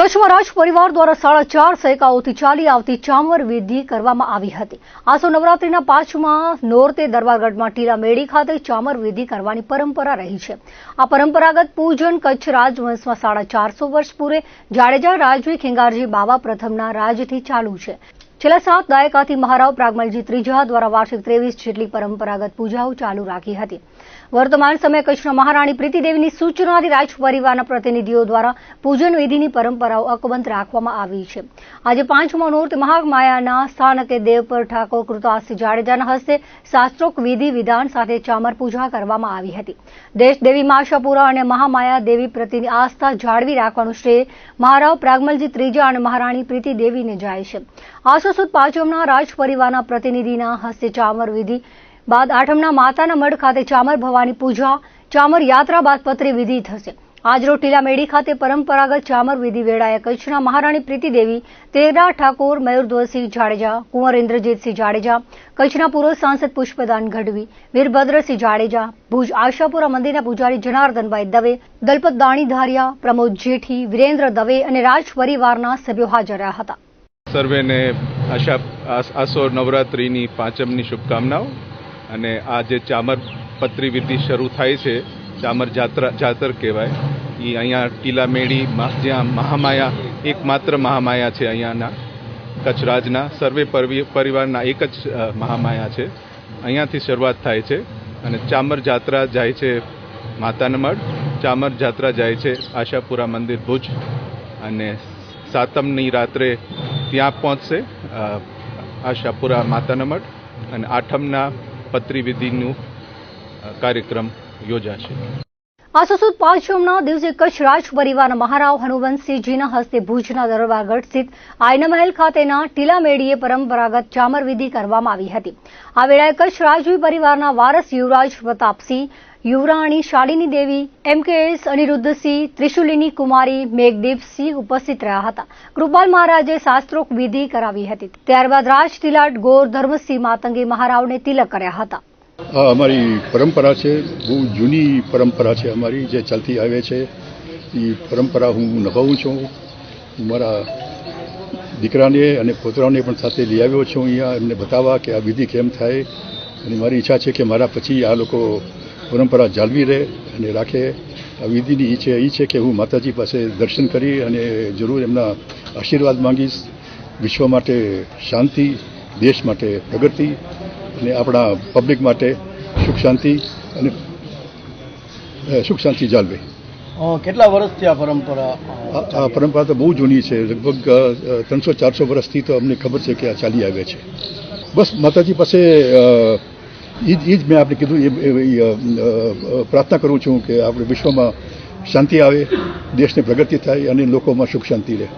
કચ્છમાં રાજ પરિવાર દ્વારા સાડા ચાર સૈકાઓથી ચાલી આવતી ચામર વિધિ કરવામાં આવી હતી. આસો નવરાત્રીના પાંચમાં નોરતે દરબારગઢમાં ટીલા મેળી ખાતે ચામર વિધિ કરવાની પરંપરા રહી છે. આ પરંપરાગત પૂજન કચ્છ રાજવંશમાં સાડા ચારસો વર્ષ પૂરે. જાડેજા રાજવી ખેંગારજી બાવા પ્રથમના રાજથી ચાલુ છે. છેલ્લા સાત દાયકાથી મહારાવ પ્રાગમલજી ત્રીજા દ્વારા વાર્ષિક ત્રેવીસ જેટલી પરંપરાગત પૂજાઓ ચાલુ રાખી હતી. વર્તમાન સમયે કચ્છના મહારાણી પ્રીતિદેવીની સૂચનાથી રાજ પ્રતિનિધિઓ દ્વારા પૂજન વિધિની પરંપરાઓ અકબંધ રાખવામાં આવી છે. આજે પાંચમો મુહૂર્ત મહામાયાના સ્થાનકે દેવપર ઠાકોર કૃતાસ જાડેજાના હસ્તે શાસ્ત્રોક્ત વિધિ વિધાન સાથે ચામર પૂજા કરવામાં આવી હતી. દેશ દેવી માશાપુરા અને મહામાયા દેવી પ્રતિની આસ્થા જાળવી રાખવાનું શ્રેય મહારાવ પ્રાગમલજી ત્રીજા અને મહારાણી પ્રીતિદેવીને જાય છે. સુદ પાંચમના રાજ પરિવારના પ્રતિનિધિના હસ્તે ચામર વિધિ. બાદ આઠમના માતાના મઢ ખાતે ચામર ભવાની પૂજા, ચામર યાત્રા બાદ પત્રી વિધિ થશે. આજરો ટીલામેડી ખાતે પરંપરાગત ચામર વિધિ વેળાએ કચ્છના મહારાણી પ્રીતિદેવી તેરા ઠાકોર મયુરધ્વજસિંહ જાડેજા કુંવર ઇન્દ્રજીતસિંહ જાડેજા, કચ્છના પૂર્વ સાંસદ પુષ્પદાન ગઢવી, વીરભદ્રસિંહ જાડેજા, ભુજ આશાપુરા મંદિરના પૂજારી જનાર્દનભાઈ દવે, દલપત દાણી ધારિયા પ્રમોદ જેઠી, વિરેન્દ્ર દવે અને રાજ પરિવારના સભ્યો હાજર રહ્યા હતા. સર્વેને આશા આસ- નવરાત્રિની પાંચમની શુભકામનાઓ. અને આ જે ચામર પત્રી વિધિ શરૂ થાય છે, ચામર જાત્રા જાતર કહેવાય, એ અહીંયા ટીલામેડી જ્યાં મહામાયા એકમાત્ર મહામાયા છે અહીંયાના કચ્છ રાજના સર્વે પરિવારના એક જ મહામાયા છે. અહીંયાથી શરૂઆત થાય છે. અને ચામર જાત્રા જાય છે માતાનમઢ. ચામર જાત્રા જાય છે આશાપુરા મંદિર ભુજ. અને સાતમની રાત્રે ત્યાં પહોંચશે આશાપુરા માતાના મઠ અને આઠમના પત્રી વિધિનું કાર્યક્રમ યોજાશે. આસો સુદ પાંચમના દિવસે કચ્છ રાજ પરિવારના મહારાવ હનુવંતસિંહજીના હસ્તે ભુજના દરબારગઢ સ્થિત આયના મહેલ ખાતેના ટીલામેડીએ પરંપરાગત ચામર વિધિ કરવામાં આવી હતી. આ વેળાએ કચ્છ રાજવી પરિવારના વારસ યુવરાજ પ્રતાપસિંહ, યુવરાણી શાલિની દેવી એમકેએસ અનિરુદ્ધસિંહ, ત્રિશુલિની કુમારી, મેઘદીપસિંહ ઉપસ્થિત રહ્યા હતા. કૃપાલ મહારાજે શાસ્ત્રોક્ત વિધિ કરાવી હતી. ત્યારબાદ રાજ તિલાટ ગોર ધર્મસિંહ માતંગી મહારાવને તિલક કર્યા હતા. આ અમારી પરંપરા છે, બહુ જૂની પરંપરા છે અમારી, જે ચાલતી આવે છે. એ પરંપરા હું નભાવું છું. હું મારા દીકરાને અને પોતરાને પણ સાથે લઈ આવ્યો છું અહીંયા એમને બતાવવા કે આ વિધિ કેમ થાય અને મારી ઈચ્છા છે કે મારા પછી આ લોકો પરંપરા જાળવી રહે અને રાખે. આ વિધિની ઈચ્છા એ છે કે હું માતાજી પાસે દર્શન કરી અને જરૂર એમના આશીર્વાદ માંગીશ. વિશ્વ માટે શાંતિ, દેશ માટે પ્રગતિ. અને આપણા પબ્લિક માટે સુખ શાંતિ અને સુખ શાંતિ જાળવે. કેટલા વર્ષથી આ પરંપરા? આ પરંપરા તો બહુ જૂની છે. લગભગ ત્રણસો ચારસો વર્ષથી તો અમને ખબર છે કે આ ચાલી આવે છે. બસ માતાજી પાસે એ જ એ જ મેં આપણે કીધું એ પ્રાર્થના કરું છું કે આપણે વિશ્વમાં શાંતિ આવે દેશને પ્રગતિ થાય અને લોકોમાં સુખ શાંતિ રહે.